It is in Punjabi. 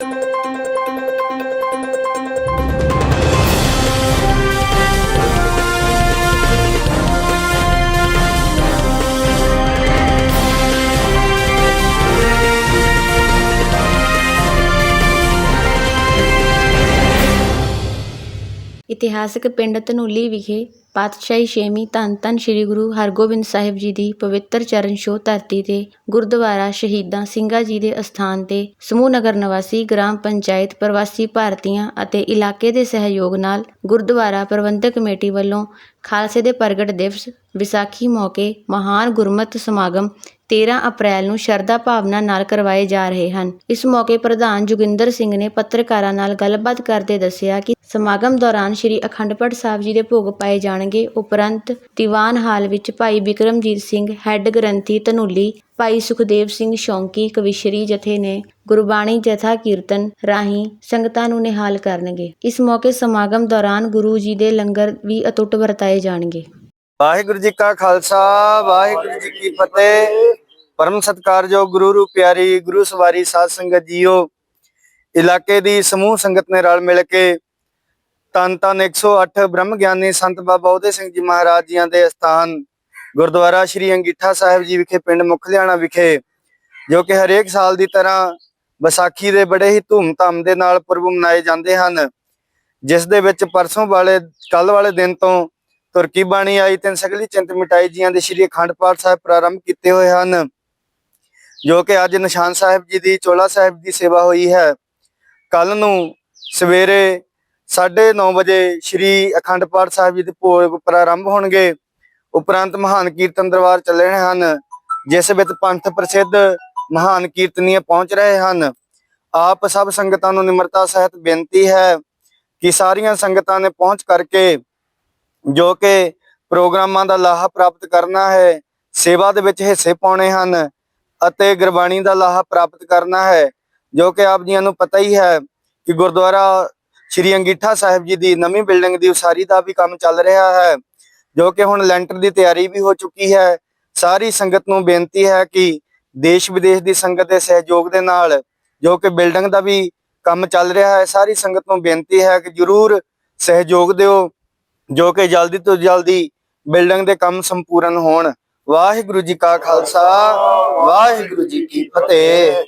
you. ਇਤਿਹਾਸਕ ਪਿੰਡ ਧਨੌਲੀ ਵਿਖੇ ਪਾਤਸ਼ਾਹੀ ਛੇਵੀਂ ਧੰਨ ਧੰਨ ਸ੍ਰੀ ਗੁਰੂ ਹਰਗੋਬਿੰਦ ਸਾਹਿਬ ਜੀ ਦੀ ਪਵਿੱਤਰ ਚਰਨ ਛੋਹ ਧਰਤੀ ਤੇ ਗੁਰਦੁਆਰਾ ਸ਼ਹੀਦਾਂ ਸਿੰਘਾਂ ਜੀ ਦੇ ਅਸਥਾਨ ਤੇ ਸਮੂਹ ਨਗਰ ਨਿਵਾਸੀ ਗ੍ਰਾਮ ਪੰਚਾਇਤ ਪ੍ਰਵਾਸੀ ਭਾਰਤੀਆਂ ਅਤੇ ਇਲਾਕੇ ਦੇ ਸਹਿਯੋਗ ਨਾਲ ਗੁਰਦੁਆਰਾ ਪ੍ਰਬੰਧਕ ਕਮੇਟੀ ਵੱਲੋਂ ਖਾਲਸੇ ਦੇ ਪ੍ਰਗਟ ਦਿਵਸ ਵਿਸਾਖੀ ਮੌਕੇ ਮਹਾਨ ਗੁਰਮਤਿ ਸਮਾਗਮ 13 ਅਪ੍ਰੈਲ ਨੂੰ ਸ਼ਰਧਾ ਭਾਵਨਾ ਨਾਲ ਕਰਵਾਏ ਜਾ ਰਹੇ ਹਨ। ਇਸ ਮੌਕੇ ਪ੍ਰਧਾਨ ਜੋਗਿੰਦਰ ਸਿੰਘ ਨੇ ਪੱਤਰਕਾਰਾਂ ਨਾਲ ਗੱਲਬਾਤ ਕਰਦੇ ਦੱਸਿਆ ਕਿ ਸਮਾਗਮ ਦੌਰਾਨ ਸ੍ਰੀ ਅਖੰਡ ਪਾਠ ਸਾਹਿਬ ਜੀ ਦੇ ਭੋਗ ਪਾਏ ਜਾਣਗੇ। ਉਪਰੰਤ ਦੀਵਾਨ ਹਾਲ ਵਿੱਚ ਭਾਈ ਬਿਕਰਮਜੀਤ ਸਿੰਘ, ਹੈੱਡ ਗ੍ਰੰਥੀ ਧਨੌਲੀ, ਭਾਈ ਸੁਖਦੇਵ ਸਿੰਘ ਸ਼ੌਂਕੀ, ਕਵਿਸ਼ਰੀ ਜਥੇ ਨੇ ਗੁਰਬਾਣੀ ਜਥਾ ਕੀਰਤਨ ਰਾਹੀਂ ਸੰਗਤਾਂ ਨੂੰ ਨਿਹਾਲ ਕਰਨਗੇ। ਇਸ ਮੌਕੇ ਸਮਾਗਮ ਦੌਰਾਨ ਗੁਰੂ ਜੀ ਦੇ ਲੰਗਰ ਵੀ ਅਟੁੱਟ ਵਰਤਾਏ ਜਾਣਗੇ। ਵਾਹਿਗੁਰੂ ਜੀ ਕਾ ਖਾਲਸਾ, ਵਾਹਿਗੁਰੂ ਜੀ ਕੀ ਫਤਿਹ। ਪਰਮ ਸਤਕਾਰਯੋਗ ਗੁਰੂ ਰੂ ਪਿਆਰੀ, ਗੁਰੂ ਸਵਾਰੀ ਸਾਧ ਸੰਗਤ ਜੀਓ, ਇਲਾਕੇ ਦੀ ਸਮੂਹ ਸੰਗਤ ਨੇ ਰਲ ਮਿਲ ਕੇ ਤਨ ਤਨ 108 ਬ੍ਰਹਮ ਗਿਆਨੀ ਸੰਤ ਬਾਬਾ ਉਹਦੇ ਸਿੰਘ ਜੀ ਮਹਾਰਾਜ ਜੀਆਂ ਦੇ ਸਥਾਨ ਗੁਰਦੁਆਰਾ ਸ਼੍ਰੀ ਅੰਗੀਠਾ ਸਾਹਿਬ ਜੀ ਵਿਖੇ, ਪਿੰਡ ਮੁਖਲਿਆਣਾ ਵਿਖੇ, ਜੋ ਕਿ ਹਰੇਕ ਸਾਲ ਦੀ ਤਰ੍ਹਾਂ ਵਿਸਾਖੀ ਦੇ ਬੜੇ ਹੀ ਧੂਮ-ਧਾਮ ਦੇ ਨਾਲ ਪੁਰਬ ਮਨਾਏ ਜਾਂਦੇ ਹਨ, ਜਿਸ ਦੇ ਵਿੱਚ ਪਰਸੋਂ ਵਾਲੇ ਕੱਲ ਵਾਲੇ ਦਿਨ ਤੋਂ ਤੁਰਕੀ ਬਾਣੀ ਆਈ ਤਿੰਨ ਸਗਲੀ ਚਿੰਤ ਮਿਟਾਈ ਜੀਆਂ ਦੇ ਸ਼੍ਰੀ ਅਖੰਡ ਪਾਠ ਸਾਹਿਬ ਪ੍ਰਾਰੰਭ ਕੀਤੇ ਹੋਏ ਹਨ, ਜੋ ਕਿ ਅੱਜ ਨਿਸ਼ਾਨ ਸਾਹਿਬ ਜੀ ਦੀ, ਚੋਲਾ ਸਾਹਿਬ ਦੀ ਸੇਵਾ ਹੋਈ ਹੈ। ਕੱਲ ਨੂੰ ਸਵੇਰੇ 9:30 ਵਜੇ ਸ਼੍ਰੀ ਅਖੰਡ ਪਾਠ ਸਾਹਿਬ ਜੀ ਦੇ ਭੋਗ ਪ੍ਰਾਰੰਭ ਹੋਣਗੇ। ਉਪਰੰਤ ਮਹਾਨ ਕੀਰਤਨ ਦਰਬਾਰ ਚੱਲਣੇ ਹਨ, ਜਿਸ ਵਿੱਚ ਪੰਥ ਪ੍ਰਸਿੱਧ ਮਹਾਨ ਕੀਰਤਨੀਏ ਪਹੁੰਚ ਰਹੇ ਹਨ। ਆਪ ਸਭ ਸੰਗਤਾਂ ਨੂੰ ਨਿਮਰਤਾ ਸਹਿਤ ਬੇਨਤੀ ਹੈ ਕਿ ਸਾਰੀਆਂ ਸੰਗਤਾਂ ਨੇ ਪਹੁੰਚ ਕਰਕੇ ਜੋ ਕਿ ਪ੍ਰੋਗਰਾਮਾਂ ਦਾ ਲਾਹਾ ਪ੍ਰਾਪਤ ਕਰਨਾ ਹੈ, ਸੇਵਾ ਦੇ ਵਿੱਚ ਹਿੱਸੇ ਪਾਉਣੇ ਹਨ ਅਤੇ ਗੁਰਬਾਣੀ ਦਾ ਲਾਹਾ ਪ੍ਰਾਪਤ ਕਰਨਾ ਹੈ, ਜੋ ਕਿ ਆਪ ਜੀਆਂ ਨੂੰ ਪਤਾ ਹੀ ਹੈ ਕਿ ਗੁਰਦੁਆਰਾ ਸ਼੍ਰੀ ਅੰਗੀਠਾ ਸਾਹਿਬ ਜੀ ਦੀ ਨਵੀਂ ਬਿਲਡਿੰਗ ਦੀ ਉਸਾਰੀ ਦਾ ਵੀ ਕੰਮ ਚੱਲ ਰਿਹਾ ਹੈ, ਜੋ ਕਿ ਹੁਣ ਲੈਂਟਰ ਦੀ ਤਿਆਰੀ ਵੀ ਹੋ ਚੁੱਕੀ ਹੈ। ਸਾਰੀ ਸੰਗਤ ਨੂੰ ਬੇਨਤੀ ਹੈ ਕਿ ਦੇਸ਼ ਵਿਦੇਸ਼ ਦੀ ਸੰਗਤ ਦੇ ਸਹਿਯੋਗ ਦੇ ਨਾਲ ਜੋ ਕਿ ਬਿਲਡਿੰਗ ਦਾ ਵੀ ਕੰਮ ਚੱਲ ਰਿਹਾ ਹੈ, ਸਾਰੀ ਸੰਗਤ ਨੂੰ ਬੇਨਤੀ ਹੈ ਕਿ ਜਰੂਰ ਸਹਿਯੋਗ ਦਿਓ, ਜੋ ਕਿ ਜਲਦੀ ਤੋਂ ਜਲਦੀ ਬਿਲਡਿੰਗ ਦੇ ਕੰਮ ਸੰਪੂਰਨ ਹੋਣ। ਵਾਹਿਗੁਰੂ ਜੀ ਕਾ ਖਾਲਸਾ, ਵਾਹਿਗੁਰੂ ਜੀ ਕੀ ਫਤਿਹ।